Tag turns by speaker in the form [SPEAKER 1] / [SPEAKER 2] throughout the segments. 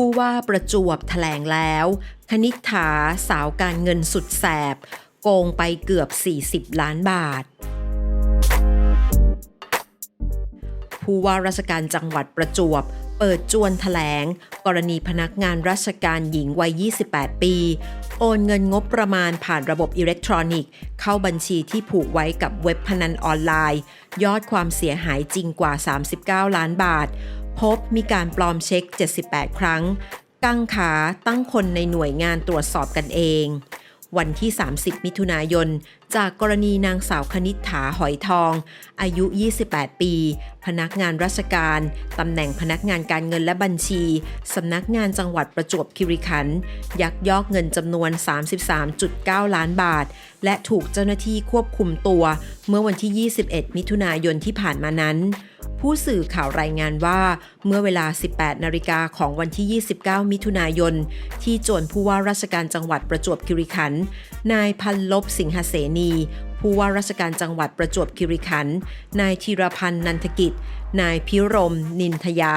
[SPEAKER 1] ผู้ว่าประจวบแถลงแล้ว คณิษฐาสาวการเงินสุดแสบ โกงไปเกือบ 40 ล้านบาท ผู้ว่าราชการจังหวัดประจวบเปิดจวนแถลง กรณีพนักงานราชการหญิงวัย 28 ปี โอนเงินงบประมาณผ่านระบบอิเล็กทรอนิกส์ เข้าบัญชีที่ผูกไว้กับเว็บพนันออนไลน์ ยอดความเสียหายจริงกว่า 39 ล้านบาท พบมีการปลอมเช็ค 78 ครั้งกังขาตั้งคนในหน่วยงานตรวจสอบกันเอง วันที่ 30 มิถุนายน จากกรณีนางสาวคณิษฐาหอยทอง อายุ 28 ปี พนักงานราชการ ตำแหน่งพนักงานการเงินและบัญชี สำนักงานจังหวัดประจวบคีรีขันธ์ยักยอกเงินจำนวน 33.9 ล้านบาท และถูกเจ้าหน้าที่ควบคุมตัว เมื่อวันที่ 21 มิถุนายนที่ผ่านมานั้น ผู้สื่อข่าวรายงานว่า เมื่อเวลา 18 นาฬิกาของวันที่ 29 มิถุนายน ที่โจรผู้ว่าราชการจังหวัดประจวบคีรีขันธ์นายพันลบสิงหเสนีผู้ว่าราชการจังหวัดประจวบคีรีขันธ์ นายธีรพันธ์นันทกิจ นายพิรม นินทยา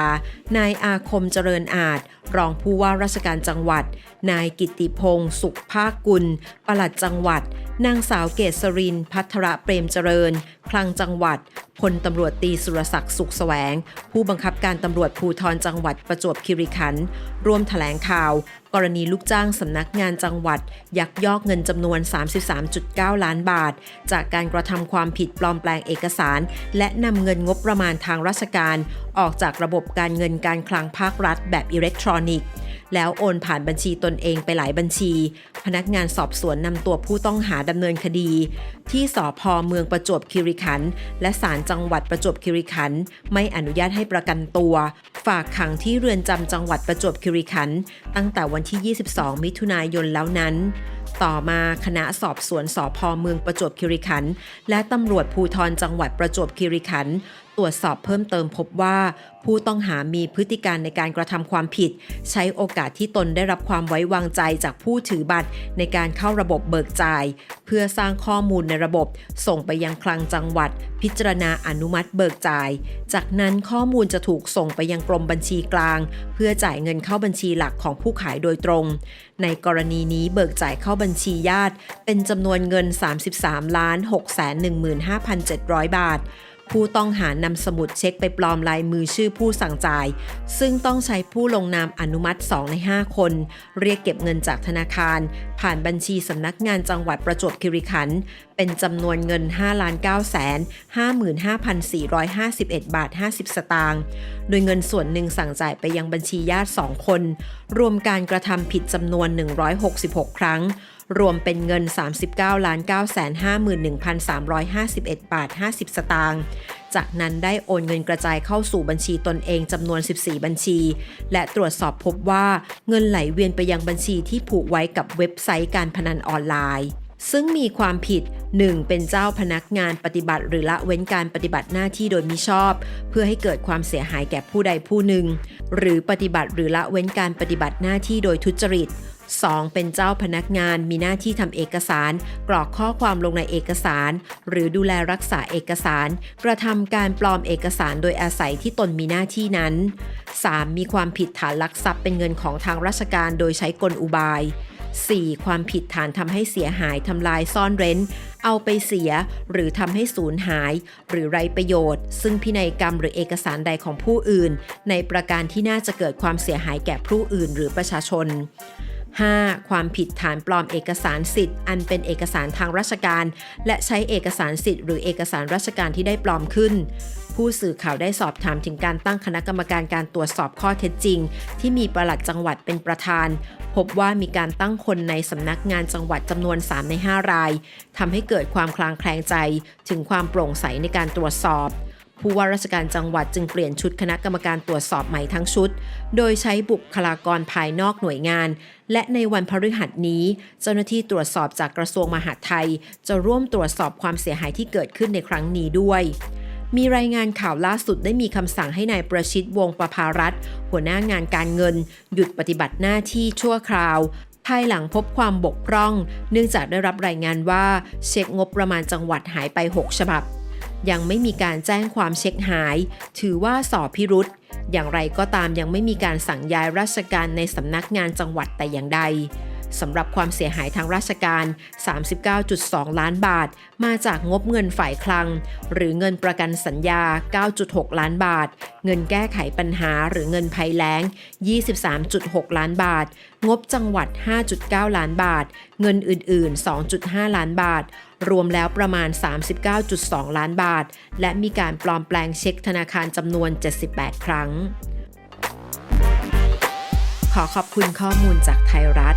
[SPEAKER 1] นายอาคมเจริญอาจ รองผู้ว่าราชการจังหวัด นายกิตติพงศ์สุขภาคกุลปลัดจังหวัด นางสาวเกษริน พัทระเปรมเจริญ คลังจังหวัด พลตำรวจตีสุรศักดิ์สุขแสวง ผู้บังคับการตำรวจภูธรจังหวัดประจวบคีรีขันธ์ร่วมแถลงข่าว กรณีลูกจ้างสำนักงานจังหวัด ยักยอกเงินจำนวน 33.9 ล้านบาท จากการกระทำความผิดปลอมแปลงเอกสาร และนำเงินงบประมาณทางราชการ ออกจากระบบการเงินการคลังภาครัฐแบบอิเล็กทรอนิกส์ แล้วโอนผ่านบัญชีตนเองไปหลายบัญชี พนักงานสอบสวนนำตัวผู้ต้องหาดำเนินคดี ที่สพเมืองประจวบคีรีขันธ์และศาลจังหวัดประจวบคีรีขันธ์ไม่อนุญาตให้ประกันตัว ฝากขังที่เรือนจำจังหวัดประจวบคีรีขันธ์ตั้งแต่วันที่ 22 มิถุนายนแล้วนั้นต่อมาคณะสอบสวนสพเมืองประจวบคีรีขันธ์และตำรวจภูธรจังหวัดประจวบคีรีขันธ์ ตรวจสอบเพิ่มเติมพบว่าผู้ต้องหามีพฤติการในการกระทำความผิด ใช้โอกาสที่ตนได้รับความไว้วางใจจากผู้ถือบัตร ในการเข้าระบบเบิกจ่าย เพื่อสร้างข้อมูลในระบบ ส่งไปยังคลังจังหวัด พิจารณาอนุมัติเบิกจ่าย จากนั้นข้อมูลจะถูกส่งไปยังกรมบัญชีกลาง เพื่อจ่ายเงินเข้าบัญชีหลักของผู้ขายโดยตรง ในกรณีนี้เบิกจ่ายเข้าบัญชีญาติ เป็นจำนวนเงิน 33 ล้าน6 1 5 7 0 0 บาท ผู้ต้องหานำสมุดเช็คไปปลอมลายมือชื่อผู้สั่งจ่าย ซึ่งต้องใช้ผู้ลงนามอนุมัติ 2 ใน 5 คน เรียกเก็บเงินจากธนาคาร ผ่านบัญชีสำนักงานจังหวัดประจวบคีรีขันธ์เป็นจำนวนเงิน 5 9 5 55,451 บาท 50 สตางค์โดยเงินส่วนหนึ่งสั่งจ่ายไปยังบัญชีญาติ 2 คน รวมการกระทำผิดจำนวน 166 ครั้ง รวมเป็นเงิน 39ล้าน951,351 บาท 50 สตางค์จากนั้นได้โอนเงินกระจายเข้าสู่บัญชีตนเองจำนวน 14 บัญชี และตรวจสอบพบว่าเงินไหลเวียนไปยังบัญชีที่ผูกไว้กับเว็บไซต์การพนันออนไลน์ ซึ่งมีความผิด 1. เป็นเจ้าพนักงานปฏิบัติ หรือละเว้นการปฏิบัติหน้าที่โดยมิชอบ เพื่อให้เกิดความเสียหายแก่ผู้ใดผู้หนึ่ง หรือปฏิบัติหรือละเว้นการปฏิบัติหน้าที่โดยทุจริต 2. เป็นเจ้าพนักงานมีหน้าที่ทำเอกสาร กรอกข้อความลงในเอกสาร หรือดูแลรักษาเอกสาร กระทำการปลอมเอกสารโดยอาศัยที่ตนมีหน้าที่นั้น 3. มีความผิดฐานลักทรัพย์เป็นเงินของทางราชการโดยใช้กลอุบาย 4. ความผิดฐานทำให้เสียหายทำลายซ่อนเร้น เอาไปเสีย หรือทำให้สูญหาย หรือไรประโยชน์ ซึ่งพินัยกรรมหรือเอกสารใดของผู้อื่น ในประการที่น่าจะเกิดความเสียหายแก่ผู้อื่นหรือประชาชน 5. ความผิดฐานปลอมเอกสารสิทธิ์ อันเป็นเอกสารทางราชการ และใช้เอกสารสิทธิ์หรือเอกสารราชการที่ได้ปลอมขึ้น ผู้สื่อข่าวได้สอบถามถึงการตั้งคณะกรรมการการตรวจสอบข้อเท็จจริง ที่มีประหลัดจังหวัดเป็นประธาน พบว่ามีการตั้งคนในสำนักงานจังหวัดจำนวน 3 ใน 5 รายทำให้เกิดความคลางแคลงใจ ถึงความโปร่งใสในการตรวจสอบ ผู้ว่าราชการจังหวัดจึงเปลี่ยนชุดคณะกรรมการตรวจสอบใหม่ทั้งชุด โดยใช้บุคลากรภายนอกหน่วยงาน และในวันพฤหัสนี้ เจ้าหน้าที่ตรวจสอบจากกระทรวงมหาดไทย จะร่วมตรวจสอบความเสียหายที่เกิดขึ้นในครั้งนี้ด้วยมีรายงานข่าวล่าสุดได้มีคำสั่งให้นายประชิดวงประภารัตน์หัวหน้างานการเงิน หยุดปฏิบัติหน้าที่ชั่วคราว ภายหลังพบความบกพร่อง เนื่องจากได้รับรายงานว่าเช็คงบประมาณจังหวัดหายไป 6 ฉบับ ยังไม่มีการแจ้งความเช็คหาย ถือว่าสอบพิรุษอย่างไรก็ตามยังไม่มีการสั่งย้ายราชการในสำนักงานจังหวัดแต่อย่างใด สำหรับความเสียหายทางราชการ 39.2 ล้านบาท มาจากงบเงินฝ่ายคลัง หรือเงินประกันสัญญา 9.6 ล้านบาท เงินแก้ไขปัญหาหรือเงินภัยแล้ง 23.6 ล้านบาท งบจังหวัด 5.9 ล้านบาท เงินอื่น ๆ 2.5 ล้านบาท รวมแล้วประมาณ 39.2 ล้านบาท และมีการปลอมแปลงเช็คธนาคารจำนวน 78 ครั้ง ขอขอบคุณข้อมูลจากไทยรัฐ